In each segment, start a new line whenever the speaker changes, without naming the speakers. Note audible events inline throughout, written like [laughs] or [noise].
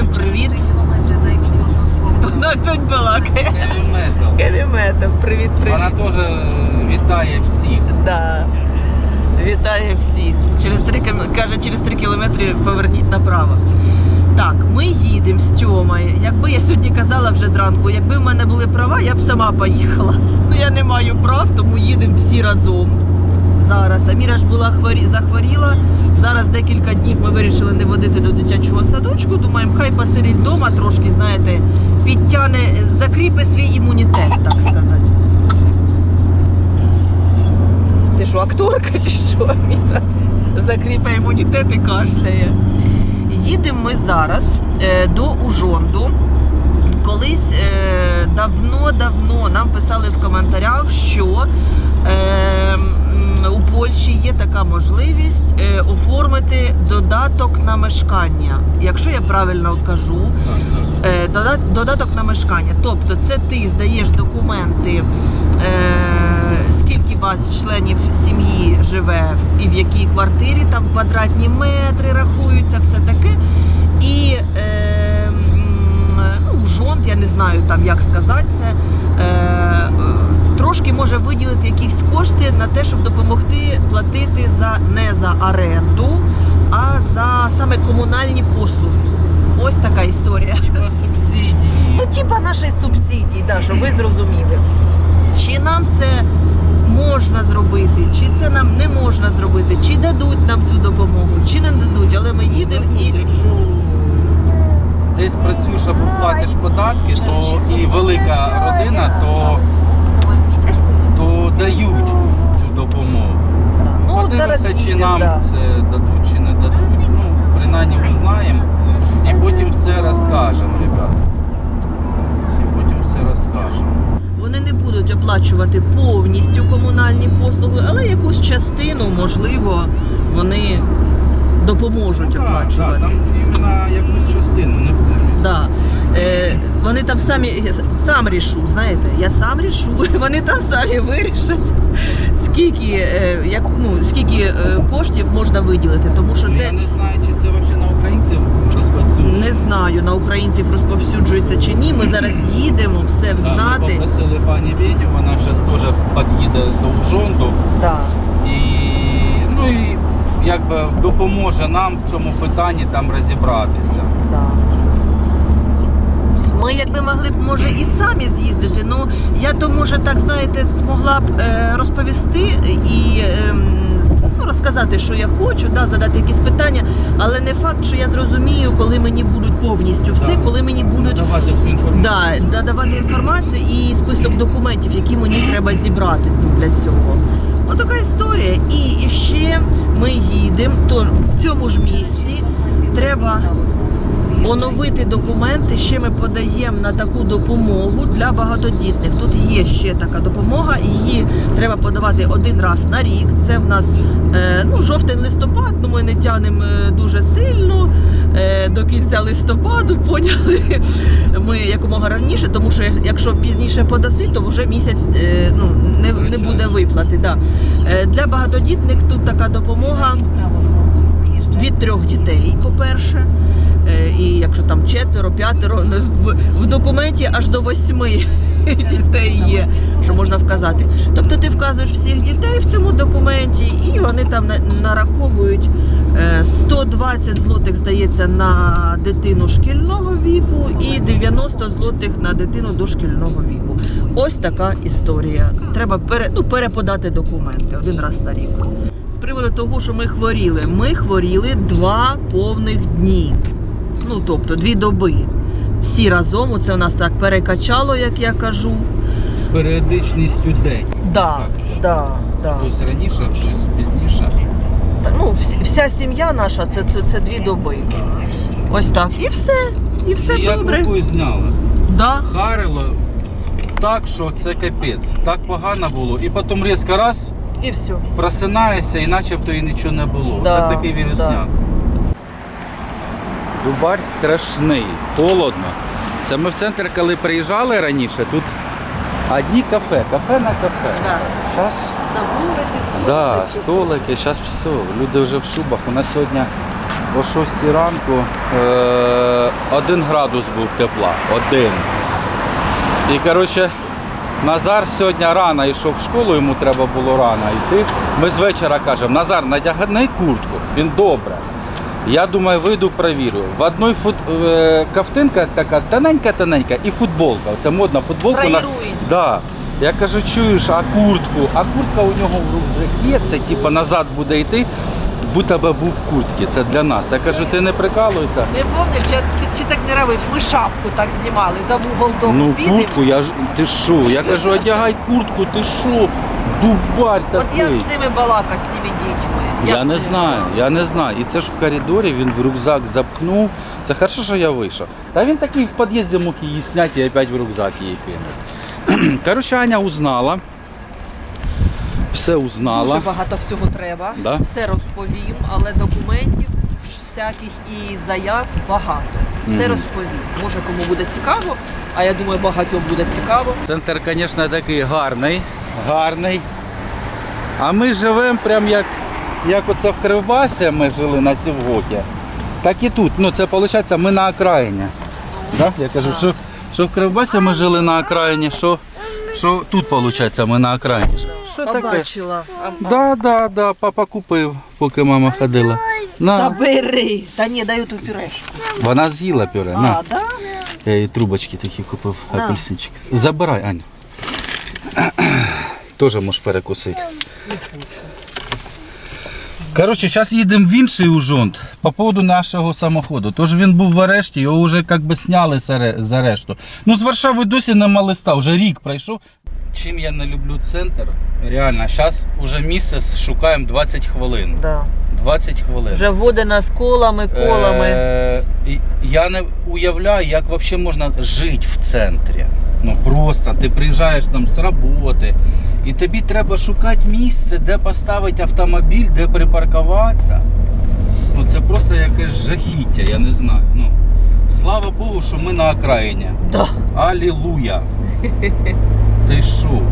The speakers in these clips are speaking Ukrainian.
Всім привіт. Вона сьогодні балакає. Кевіметом. Привіт, привіт.
Вона теж е, вітає всіх.
Да. Вітає всіх. Через три км- каже, через три кілометри поверніть направо. Так, ми їдемо з Тьомою. Якби я сьогодні казала вже зранку, якби в мене були права, я б сама поїхала. Ну я не маю прав, тому їдемо всі разом. Зараз. Аміра ж була хворі... захворіла. Зараз декілька днів ми вирішили не водити до дитячого садочку. Думаємо, хай посидить вдома трошки, знаєте, підтягне, закріпи свій імунітет, так сказати. Ти що, акторка чи що? Аміра? Закріпає імунітет і кашляє. Їдемо ми зараз е, до Ужонду. Колись е, давно-давно нам писали в коментарях, що е, у Польщі є така можливість е, оформити додаток на мешкання. Якщо я правильно кажу, Е, додаток на мешкання. Тобто це ти здаєш документи, е, скільки вас членів сім'ї живе і в якій квартирі, там квадратні метри рахуються, все таке. І е, ну, жонт, я не знаю там як сказати це. Трошки може виділити якісь кошти на те, щоб допомогти платити за не за оренду, а за саме комунальні послуги. Ось така історія.
Хіба субсидії.
Ну, типа нашої субсидії, да, щоб ви зрозуміли. Чи нам це можна зробити, чи це нам не можна зробити, чи дадуть нам цю допомогу, чи не дадуть, але ми їдемо і
Якщо десь працюєш або платиш податки, то і велика родина, то дають цю допомогу.
ну, от зараз
чи
їдемо,
нам
да.
це дадуть, чи не дадуть. Ну, принаймні узнаємо і потім все розкажемо, ребята. І потім все розкажемо.
Вони не будуть оплачувати повністю комунальні послуги, але якусь частину, можливо, вони допоможуть
Так,
оплачувати.
так, там іменно якусь частину, не повністю.
Да. Е, вони там самі я сам рішу, знаєте, я сам рішу, [laughs] вони там самі вирішать, скільки, е, як, ну, скільки е, коштів можна виділити. Тому що це
Я не знаю, чи це взагалі на українців розповсюджено.
не знаю, на українців розповсюджується чи ні. Ми зараз [clears throat] їдемо, все
Так, Ми
взнати.
попросили пані Веню, вона зараз теж під'їде до Ужонду
Да.
і, ну, і якби допоможе нам в цьому питанні там розібратися.
Да. Ми якби могли б може і самі з'їздити. Ну я то може так знаєте змогла б е, розповісти і ем, ну, розказати, що я хочу, да, задати якісь питання, але не факт, що я зрозумію, коли мені будуть повністю все, коли мені будуть
Давати всю інформацію.
да, надавати інформацію і список документів, які мені треба зібрати для цього. Отака історія. І ще ми їдемо, то в цьому ж місці треба оновити документи. Ще ми подаємо на таку допомогу для багатодітних. Тут є ще така допомога, її треба подавати один раз на рік. Це в нас е, ну, жовтень-листопад, ну ми не тянемо е, дуже сильно. е, До кінця листопаду [laughs] поняли ми якомога раніше, тому що якщо пізніше подаси, то вже місяць ну, не, не буде виплати. Да. Для багатодітних тут така допомога від трьох дітей, по-перше. Е, І якщо там четверо, п'ятеро, ну, в, в документі аж до восьми дітей є, що можна вказати. Тобто ти вказуєш всіх дітей в цьому документі, і вони там на- нараховують е, 120 злотих, здається, на дитину шкільного віку і 90 злотих на дитину дошкільного віку. Ось така історія. Треба пере, ну, переподати документи один раз на рік. З приводу того, що ми хворіли, ми хворіли два повних дні. Ну, тобто дві доби. Всі разом, оце у нас так перекачало, як я кажу.
З періодичністю день.
Да,
Так
да, да.
Хтось раніше, хтось пізніше.
Та, Ну, вся сім'я наша це, це, це дві доби. Ось так. І все. І все
І
добре.
рукою зняли.
Да.
Харило так, що це капець. Так погано було. І потім різко раз
І все.
просинаєшся і начебто і нічого не було.
Да,
це такий вірусняк. Дубарь страшний, холодно. Це ми в центр, коли приїжджали раніше, тут одні кафе, кафе на кафе.
Да.
Зараз
На вулиці
да, столики, зараз все. Люди вже в шубах. У нас сьогодні о 6 ранку е, один градус був тепла. Один. І коротше, Назар сьогодні рано йшов в школу, йому треба було рано йти. Ми з вечора кажемо, Назар, надягни куртку, він добре. Я думаю, вийду провірю. В одній фут... е, ковтинка така тоненька-тоненька і футболка. Це модна футболка. на-
Фраєрується.
Да. Я кажу, чуєш, а куртку? А куртка у нього в рюкзакі, це типу назад буде йти, будто би був в куртці. Це для нас. Я кажу, ти не прикалуйся.
Не помниш, чи, ти, чи так не робив? Ми шапку так знімали, за вугол дому
Ну,
підемо.
куртку, я ж ти що? Я [laughs] кажу, одягай куртку, ти що? Дубарь
От
такий.
як з ними балакати, з цими дітьми? Як
Я
з
не
ними
знаю, я не знаю. І це ж в коридорі він в рюкзак запхнув. Це хорошо, що я вийшов. Та він такий в під'їзді мог її зняти і опять в рюкзак її кинути. [clears throat] Коротше, Аня узнала. Все
Дуже
узнала.
багато всього треба.
Да?
Все розповім, але документів всяких і заяв багато. Все
Мгм.
розповім. Може кому буде цікаво, а я думаю, багатьом буде цікаво.
Центр, звісно, такий гарний. Гарний. А ми живемо прям як, як оце в Кривбасі ми жили на Сівгокі. Так і тут. Ну, це виходить, ми на окраїні. Да? Я кажу, що, що в Кривбасі ми жили на окраїні, що, що тут виходить, ми на окраїні. Що таке?
Побачила. А-
Да, да, да, папа купив, поки мама ходила.
Та бери. Та ні, даю ту пюрешку.
Вона з'їла пюре. На.
А, да?
Я їй трубочки такі купив,
На.
апельсинчик. Забирай, Аня. Теж можеш перекусити. Коротше, зараз їдемо в інший ужонт по поводу нашого самоходу. Тож він був в арешті, його вже як би сняли з арешту. Ну, з Варшави досі нема листа, вже рік пройшов. Чим я не люблю центр, реально, зараз вже місце шукаємо 20 хвилин.
Да.
20 хвилин.
Вже води нас колами, колами.
Е, я не уявляю, як взагалі можна жити в центрі. Ну просто ти приїжджаєш там з роботи, і тобі треба шукати місце, де поставити автомобіль, де припаркуватися. Ну це просто якесь жахіття, я не знаю. Ну, слава Богу, що ми на окраїні.
Да.
Алілуя. Ти що?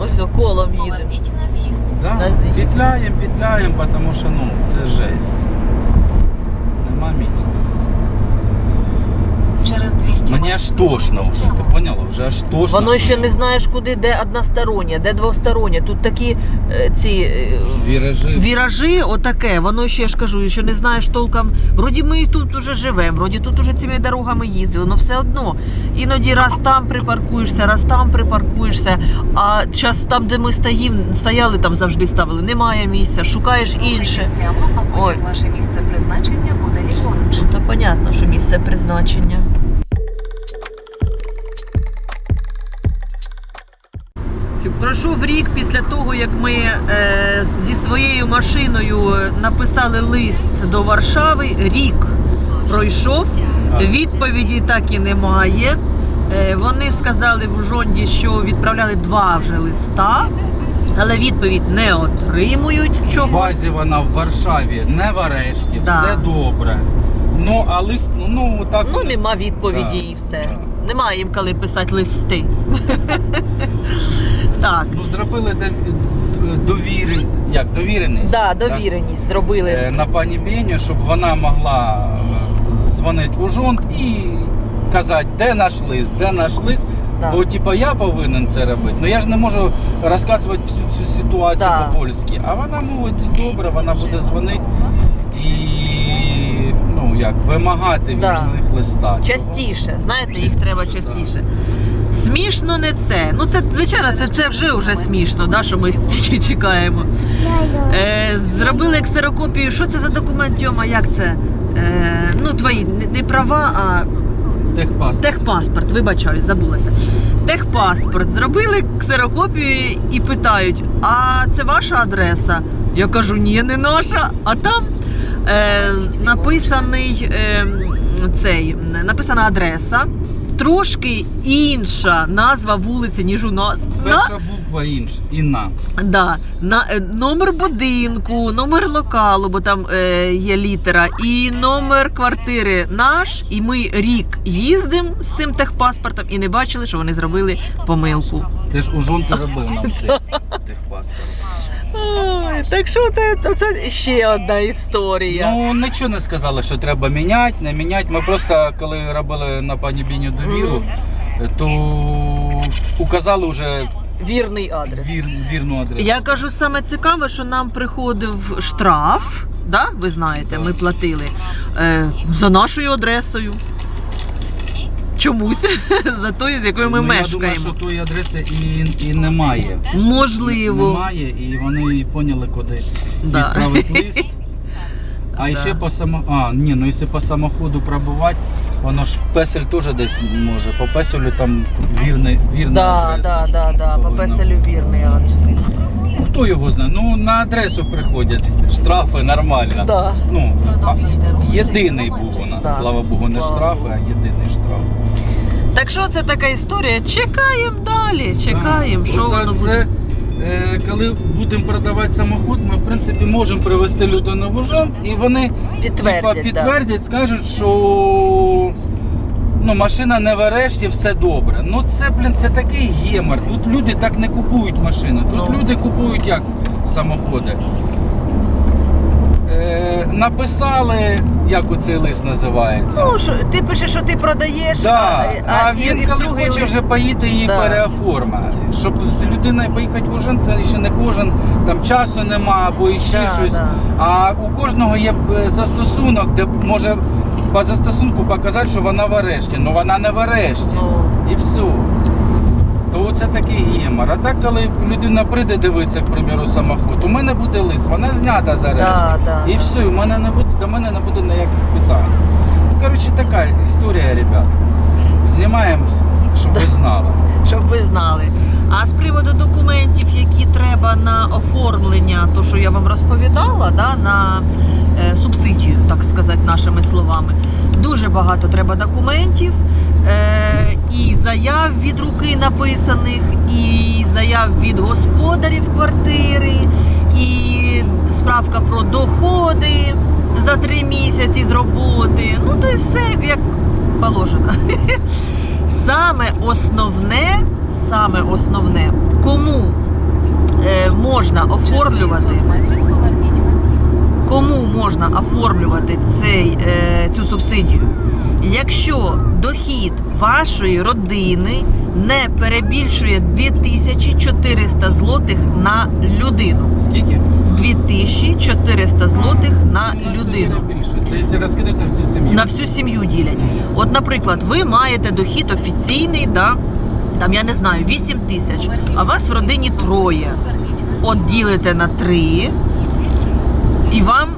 Ось о, колом їдемо.
Поверніть на з'їзд.
Да?
На з'їзд.
Петляємо, петляємо, тому що ну, це жесть. Нема місць.
Через 200
Мені аж тошно вже, ти? Вже аж тошно.
Воно ще не знаєш, куди, де одностороннє, де двостороннє. Тут такі е, ці е,
Віражи.
віражі, отаке, воно ще я ж кажу, що не знаєш толком. Вроді ми і тут уже живемо, вроді тут уже цими дорогами їздили, але все одно. Іноді раз там припаркуєшся, раз там припаркуєшся. А час там, де ми стоїм, стояли, там завжди ставили. Немає місця, шукаєш інше.
Прямо, а потім
Ой.
ваше місце призначення буде ліворуч.
Та понятно, що місце призначення. Пройшов рік після того, як ми е, зі своєю машиною написали лист до Варшави. Рік пройшов, відповіді так і немає. Е, вони сказали в Жонді, що відправляли два вже листа, але відповідь не отримують
В
чогось.
базі вона в Варшаві, не в арешті,
Да.
все добре. Ну, а лист, ну, ну так.
Ну, нема відповіді і все.
да.
Немає їм коли писати листи. [laughs] так.
Ну, зробили довіри, як, довіреність.
Да,
так?
зробили.
Е, На пані Беню, щоб вона могла е, дзвонити в Ужонт і казати, де наш лист, де наш лист.
Да.
Бо типа я повинен це робити. Ну я ж не можу розказувати всю цю ситуацію
Да.
по-польськи. А вона мовить добре, вона буде дзвонити і як вимагати від
Да.
них листа.
Частіше, знаєте, їх треба частіше. Смішно не це. Ну це звичайно, це, це вже вже смішно, да, що ми [laughs] тільки чекаємо. Е, зробили ксерокопію. Що це за документ, Тьома? Як це? Е, ну, твої не, не права, а
Техпаспорт.
Техпаспорт, вибачаю, забулася. Техпаспорт. Зробили ксерокопію і питають: а це ваша адреса? Я кажу, ні, не наша. А там е, написаний е, цей, написана адреса, трошки інша назва вулиці, ніж у нас.
Перша буква інша. Інна.
да, на, е, номер будинку, номер локалу, бо там е, є літера, і номер квартири наш. І ми рік їздимо з цим техпаспортом і не бачили, що вони зробили помилку.
Ти ж Ужонт і робив нам цей техпаспорт.
Ой, так що це, це ще одна історія.
Ну нічого не сказали, що треба міняти, не міняти. Ми просто коли робили на пані Біню довіру, то указали вже
Вірний адрес.
вір, вірну адресу.
Я кажу, саме цікаве, що нам приходив штраф, да? ви знаєте, ми платили е, за нашою адресою. Чомусь [laughs] за тою, з якою ми
Ну,
мешкаємо.
Я думаю, що тої адреси і, і немає.
Можливо.
Немає, і вони поняли, куди
Да.
відправити [laughs] лист. А
Да.
ще по само... А, ні, ну якщо по самоходу пробувати, воно ж песель теж десь може. По песелю там вірний, вірна
Да,
адреса.
да, да, да, по песелю вірний адрес.
Хто його знає? Ну на адресу приходять. Штрафи нормально.
Да.
Ну,
Продовжуйте рух
єдиний
30
був у нас.
Да.
Слава Богу, не
Слава
штрафи, а єдиний штраф.
Так що це така історія? Чекаємо далі, чекаємо, що
Просто
воно
це, е, коли будемо продавати самоход, ми в принципі можемо привезти людину в Ужант, і вони
Підтвердять,
типа, підтвердять, скажуть, що ну, машина не в арешті, все добре. Ну це, блін, це такий гемор. Тут люди так не купують машини. Тут
Ну.
люди купують як самоходи. Е, написали, як оцей лист називається.
Ну, що, ти пишеш, що ти продаєш,
Да, а,
і-
він
і
коли хоче
лист-
вже поїти, її
Да.
переоформить. Щоб з людиною поїхати в Ужин, це ще не кожен, там часу нема або іще
Да,
щось.
да.
А у кожного є е, застосунок, де може по застосунку показати, що вона в арешті. Ну вона не в арешті.
Ну,
І все. То це такий гемор. А так, коли людина прийде дивитися, к примеру, самоход, у мене буде лист, вона знята з арешту.
Да, да,
і
да.
все, у мене не буде, до мене не буде ніяких питань. Коротше, така історія, ребят. Знімаємо, щоб ви знали. [laughs]
щоб ви знали. А з приводу документів, які треба на оформлення, то що я вам розповідала, да, на субсидію, так сказати, нашими словами, дуже багато треба документів. Е, і заяв від руки написаних, і заяв від господарів квартири, і справка про доходи за три місяці з роботи. Ну, то есть все як положено. [laughs] Саме основне, саме основне, кому е, можна оформлювати, кому можна оформлювати цей, е, цю субсидію, якщо дохід вашої родини не перебільшує 2400 злотих на людину.
Скільки?
2400 злотих на людину.
Це якщо розкидати на всю сім'ю.
На всю сім'ю ділять. От, наприклад, ви маєте дохід офіційний, да, там я не знаю, 8 тисяч, а вас в родині троє. От ділите на три, і вам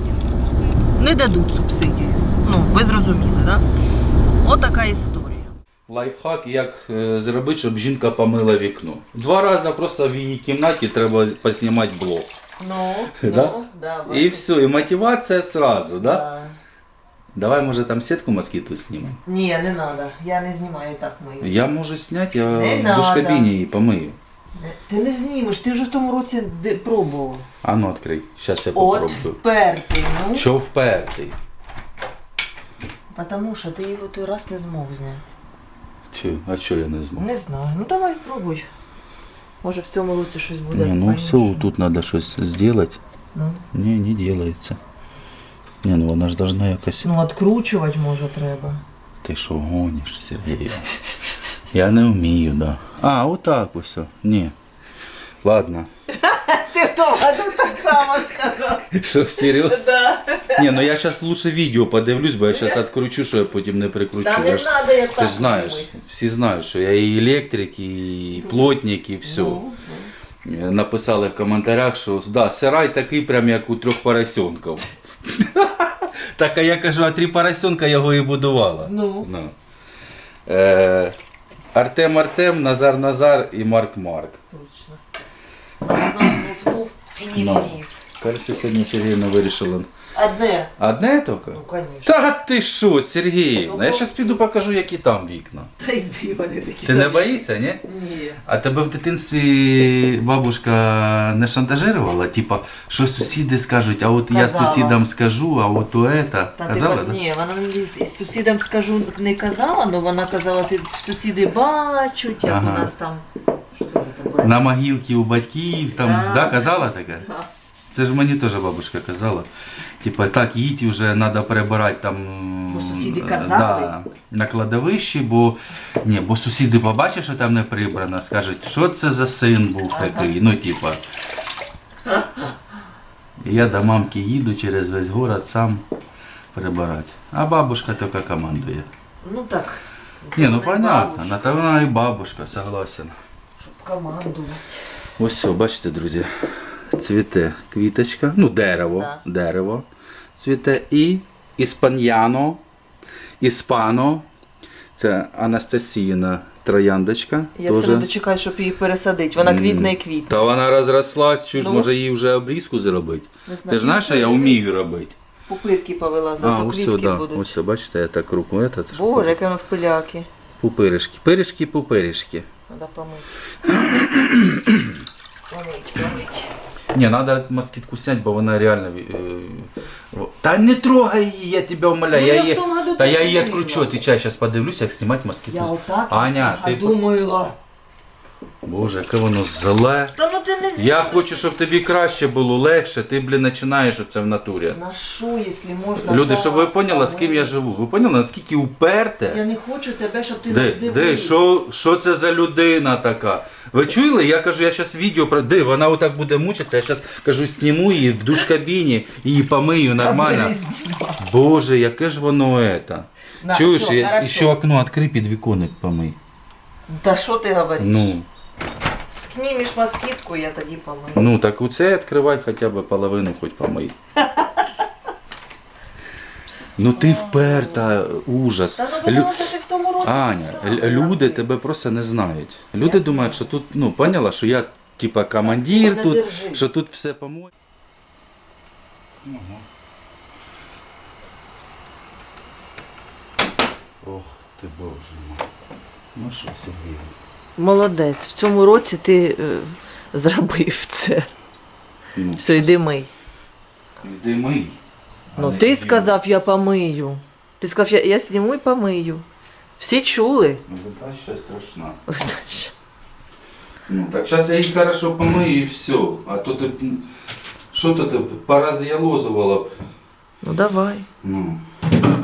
не дадуть субсидію. Ну, ви зрозуміли, так? Да? От така історія.
Лайфхак, як е, зробити, щоб жінка помила вікно. Два рази просто в її кімнаті треба поснімати блок. [laughs]
Ну,
Да?
да,
І все, і мотивація сразу, да?
Да.
Давай, може, там сітку москіту знімемо.
Ні, не треба. Я не знімаю так мою.
Я можу зняти, я
Не
в душкабіні її помию.
Ти не знімеш, ти вже в тому році де- пробував.
А ну відкрий, зараз я
От
попробую.
впертий, ну.
Що впертий?
Потому що ти його той раз не змог зняти.
Чу, а що я не зможу?
Не знаю. Ну давай пробуй. Може в цьому році щось буде.
Не, ну
файніше.
все, тут треба щось зробити.
Ну,
Ні, не делается. Не, ну вона ж должна якось.
ну откручувати може треба.
Ти що гониш, Сергій? Я не вмію, да. А, отак ось. Ні. Ладно. [laughs]
Ти в тому году так само сказав.
Що, серйозно?
Да.
Ні, ну я зараз лучше відео подивлюсь, бо я зараз відкручу, що я потім не прикручу.
Та
Я
не
ж-
треба, я так.
Ти ж знаєш, всі знають, що я і електрик, і плотник, і все.
Ну,
Написали в коментарях, що да, сарай такий, прям як у трьох поросенків. [laughs] Так, а я кажу, а три поросенка його і будувала.
Ну.
Ну. Е, Артем Артем, Назар Назар і Марк Марк.
Точно. Нуф-нуф і
Ну.
нів-нів.
Коротше, сьогодні Сергійна вирішила.
Одне.
Одне тільки?
Ну, конечно.
Та ти що, Сергій?
Ну,
Я
бо-
зараз піду покажу, які там вікна.
Та йди вони такі.
Ти не боїшся, ні?
Ні.
А тебе в дитинстві бабушка не шантажувала? Типа, що сусіди скажуть, а от я
Казала.
сусідам скажу, а от у ета.
Та
Казала,
ти,
да?
ні, вона мені з- із сусідам скажу не казала, але вона казала, ти сусіди бачать, як
Ага.
у нас там. Що це добре.
На могилки у батьків там,
Да.
да, казала таке?
Да.
Це ж мені теж бабушка казала. Типа, так, їдь вже треба перебирати там.
Бо сусіди
е,
казали.
Да, на кладовищі, бо ні, бо сусіди побачать, що там не прибрано, скажуть, що це за син був такий. Ну, типа. Я до мамки їду через весь город сам прибирати. А бабушка тільки командує.
Ну так.
Ні, ну понятно, на то вона і бабушка, согласен.
Щоб командувати.
Ось все, бачите, друзі, цвіте квіточка, ну дерево,
Да.
дерево цвіте і іспаньяно, іспано. Це Анастасіїна трояндочка.
Я все не дочекаю, щоб її пересадити. Вона квітне і квітне.
Та вона розрослась, чуєш,
Ну.
може їй вже обрізку зробити.
Не
Ти ж знаєш, що я вмію робити.
Пупирки повела, зато
ось
квітки
да.
будуть.
Ось, бачите, я так руку. Этот,
Боже, яке воно в пиляки.
Пупиришки. Пиришки, пупиришки.
Треба помити. [coughs] Помить, помить.
Не, надо москитку снять, бо вона реально. е, Та не трогай її, я тебе умоляю.
Ну,
я
я в
її,
тому году
та я її
відкручу,
відкручу, чай, зараз подивлюсь, як знімати москитку.
Я отак
Аня, ти...
думала.
Боже, яке воно зле.
Та ну ти не
Я хочу, щоб тобі краще було, легше, ти, блін, починаєш оце в натурі.
На що, якщо можна
Люди,
так,
щоб ви поняли, з ким я живу. Ви поняли, наскільки
Я
уперте?
не хочу тебе, щоб ти
Де,
не
де, що, що це за людина така? Ви чули? Я кажу, я зараз відео про. Де, вона отак буде мучитися, я зараз кажу, зніму її в душкабіні, її помию нормально. Боже, яке ж воно это.
На,
Чуєш,
все,
я,
хорошо.
ще окно відкрий, під віконик помий.
Та що ти говориш?
Ну,
Скнімеш москітку, я тоді помию.
ну так у це відкривай хоча б половину хоч помий. Ну ти вперта, ужас.
Та
Лю-
ну тому що ти в тому році.
Аня, л- люди тебе просто не знають. Люди
Я
думають, що тут, ну, поняла, що я типа командир
Мене
тут,
держи.
що тут все по-моєму. Ох ти боже мой. Ну що, Сергій?
Молодець, в цьому році ти е, зробив це.
Ну,
Все, йди мий.
Йди мий.
Ну ти
йди.
сказав, я помию. Ти сказав, я, я зніму і помию. Всі чули.
Ну, та ще страшна. [laughs] Ну, так зараз я їх хорошо помию і все. А то ти, що то ти пораз'ялозувала б.
Ну давай.
Ну,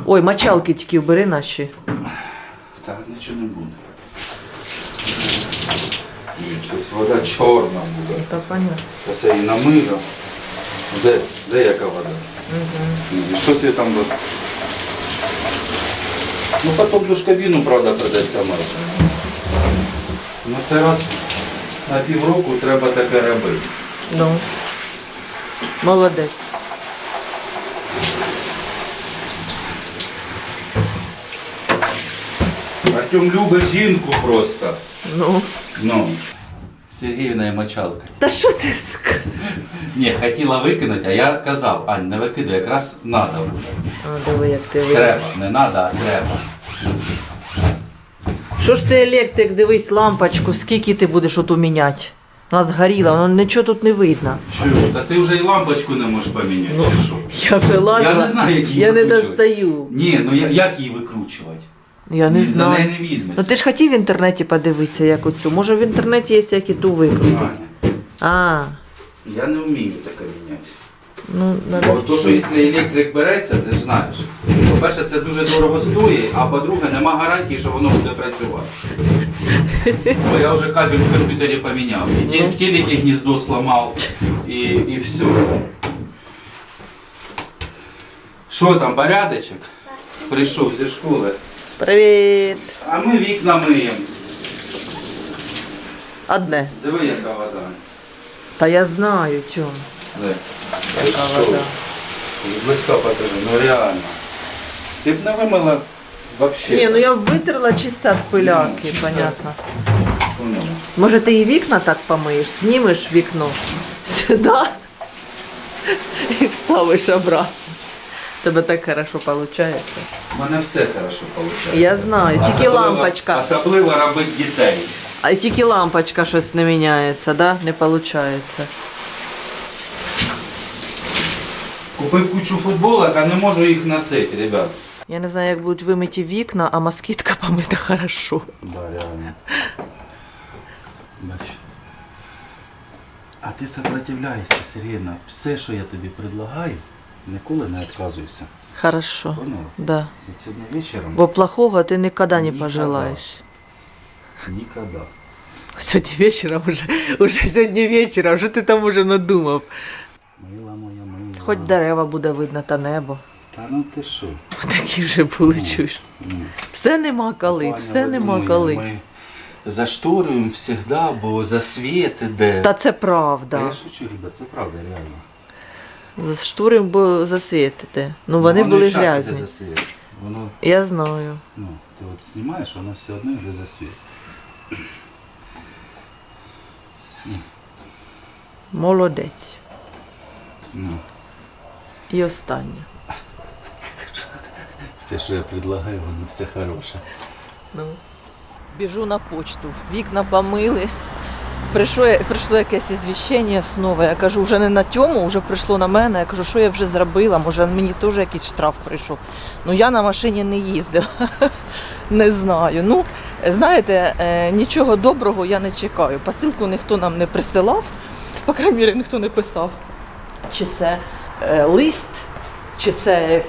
Ой, мочалки тільки вбери наші.
так нічого не буде. Щось вода чорна буде.
Та понятно.
Я її намию. Де, де яка вода?
Угу.
І Що ти там робиш? Ну потім душкабіну, правда, придеться мити. Ну це раз на півроку треба таке робити.
Ну. Молодець.
Артем любить жінку просто.
Ну.
Ну. Сергіївна і мочалка.
Та що ти сказав?
Ні, хотіла викинути, а я казав, Ань, не викидай, якраз треба буде.
А, диви, як ти вийде.
Треба, не треба, а треба.
Що ж ти електрик, дивись лампочку, скільки ти будеш оту міняти? Вона згоріла, воно нічого тут не видно.
Що, та ти вже і лампочку не можеш поміняти,
Ну,
чи що?
Я вже лазила.
Я не знаю, як її
Я не
викручувати.
достаю.
Ні, ну я- як її викручувати?
Я не
За
знаю.
неї не візьметься.
Ну ти ж хотів в інтернеті подивитися, як оцю. Може в інтернеті є як і ту викрутити.
Аня,
А,
я не вмію таке міняти.
ну
Бо
надо.
то, що якщо електрик береться, ти ж знаєш. По-перше, це дуже дорого стоїть, а по-друге, нема гарантії, що воно буде працювати. Бо я вже кабель в комп'ютері поміняв. І ті- в телекі гніздо сламав, і, і все. Що там, порядочок? Прийшов зі школи.
Привіт.
А ми вікна миємо.
Одне.
Диви, яка вода.
Та я знаю, Тьом.
Диви.
Яка вода.
Близько покажи, ну реально. Ти б не вимила взагалі.
Ні, ну я витерла чисто від пиляки,
Ну,
понятно. Може ти і вікна так помиєш, знімеш вікно сюди [laughs] і вставиш обратно. Тебе так хорошо виходить.
У мене все хорошо виходить.
Я знаю, тільки лампочка.
Особливо робити дітей.
А тільки лампочка щось не міняється, да? Не виходить.
Купив кучу футболок, а не можу їх носити, ребят.
Я не знаю, як будуть вимиті вікна, а москітка помита хорошо.
Да, реально. Бач. А ти сопротивляйся, Сергійна. Все, що я тобі предлагаю, ніколи не відказуйся.
Хорошо.
Поняла?
Да.
От сьогодні вечором
Бо плохого ти ніколи не пожелаєш.
ніколи.
Сьогодні вечором уже, уже сьогодні вечором, що ти там уже надумав?
Мила моя мила.
Хоч дерева буде видно та небо.
Та ну ти що?
Такі вже були, чуєш.
Ну,
Все нема коли,
Ваня,
все
ви
нема
думаєте,
коли.
Ми зашторюємо завжди, бо засвіт іде.
Та це
Та
правда.
я шучу, ребят, це правда, реально.
За штурем, бо засвітите. Ну вони
Воно і
були
іде
грязні.
засвіт. Воно,
Я знаю.
ну, ти от знімаєш, воно все одно йде засвіт.
Молодець.
Ну,
І останнє. [laughs]
все, що я предлагаю, воно все хороше.
Ну. Біжу на почту. Вікна помили. Прийшло, прийшло якесь ізвіщення знову. Я кажу, вже не на тьому, вже прийшло на мене. Я кажу, що я вже зробила, може мені теж якийсь штраф прийшов. Ну я на машині не їздила. [laughs] Не знаю. Ну, знаєте, е, нічого доброго я не чекаю. Посилку ніхто нам не присилав, по крайній ніхто не писав. Чи це е, лист, чи це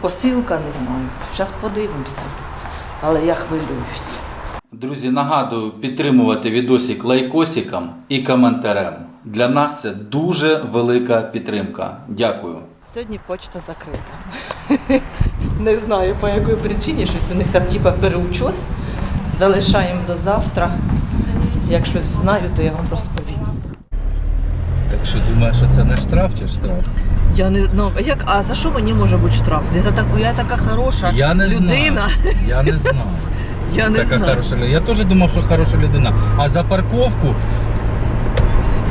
посилка, не знаю. Зараз подивимося. Але я хвилююсь.
Друзі, нагадую підтримувати відосик лайкосиком і коментарем. Для нас це дуже велика підтримка. Дякую.
Сьогодні почта закрита. [laughs] Не знаю по якій причині, щось у них там типа переучет. Залишаємо до завтра. Як щось знаю, то я вам розповім.
Так що думаєш, що це не штраф чи штраф?
Я не ну а як, а за що мені може бути штраф? Я за таку, я така хороша
Я не
людина.
знаю. Я не [laughs] знаю.
Я не
така
знаю.
хороша людина. Я теж думав, що хороша людина. А за парковку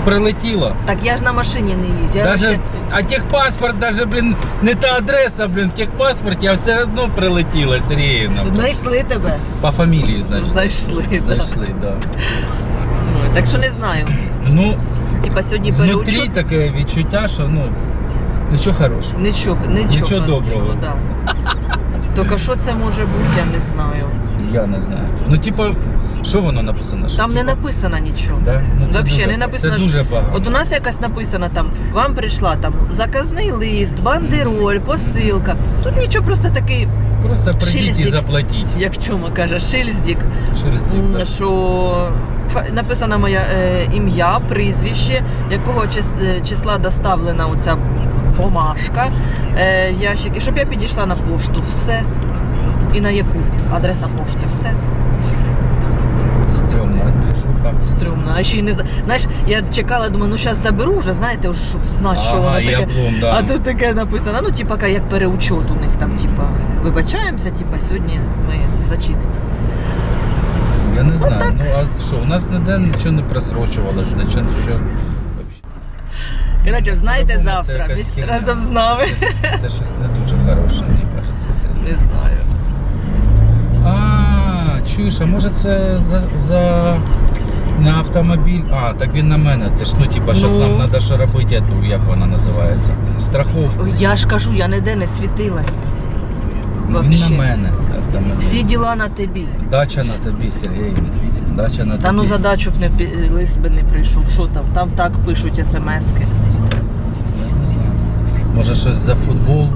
прилетіла.
Так я ж на машині не їду. Я
Даже,
ще-
а техпаспорт, даже, блін, не та адреса, блін, в техпаспорті, а все одно прилетіла Сергіївна.
Знайшли тебе.
По фамілії, значить.
Знайшли.
Знайшли, да.
Ну, Так що не знаю.
Ну,
Типа сьогодні
внутрі
переучет.
таке відчуття, що ну, нічого хорошого.
Нічого, нічого.
Нічого доброго.
Да. Тільки що це може бути, я не знаю.
Я не знаю. Ну, типа, що воно написано? Що,
Там не написано нічого.
Да? Ну, це
Вообще
дуже-
не написано,
Це дуже багато.
От у нас якось написано там, вам прийшла там заказний лист, бандероль, посилка. Тут нічого, просто такий,
Просто прийдіть і
Шелестик.
заплатіть.
як чому каже, шильздік, м,
так.
що фа- написано моє е, ім'я, прізвище, якого чис- е, числа доставлена оця бумажка, е, в ящик, і щоб я підійшла на пошту, все. І на яку адреса пошти, все.
Движуха.
Стрьомно. А ще й не за- знаєш, я чекала, думаю, ну зараз заберу вже, знаєте, вже, щоб знати, що воно
Ага, і
таке.
облом, да.
А тут таке написано, ну типа як переучет у них там, типа, вибачаємося, типа сьогодні ми зачинені.
Я не знаю. Ну а що, у нас ніде нічого не просрочувалось, нічого нічого.
Іначе знаєте
По-любому, це
завтра
якась
разом з нами.
Це, це щось не дуже хороше, мені кажеться. все.
Не знаю.
Чуєш, а може це за, за на автомобіль. А, так він на мене. Це ж ну типа щас
Ну.
нам треба що робити, ту, як вона називається. Страховку.
Я ж кажу, я ніде не світилася.
Ну, Він на мене. автомобіль.
Всі діла на тобі.
Дача на тобі, Сергій. Дача на
Та ну
тобі.
задачу б не лист би не прийшов. Що там? Там так пишуть смски.
Може щось за футбол?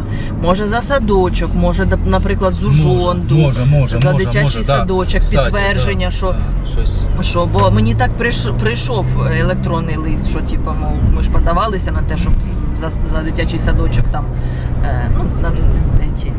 Може за садочок, може, наприклад, з ужонду.
може, може,
за
може,
дитячий
може,
садочок,
да.
підтвердження,
да,
що-
да, щось.
Що, бо мені так приш прийшов електронний лист, що типу, мов, ми ж подавалися на те, щоб за, за дитячий садочок там е, ну, на, ці,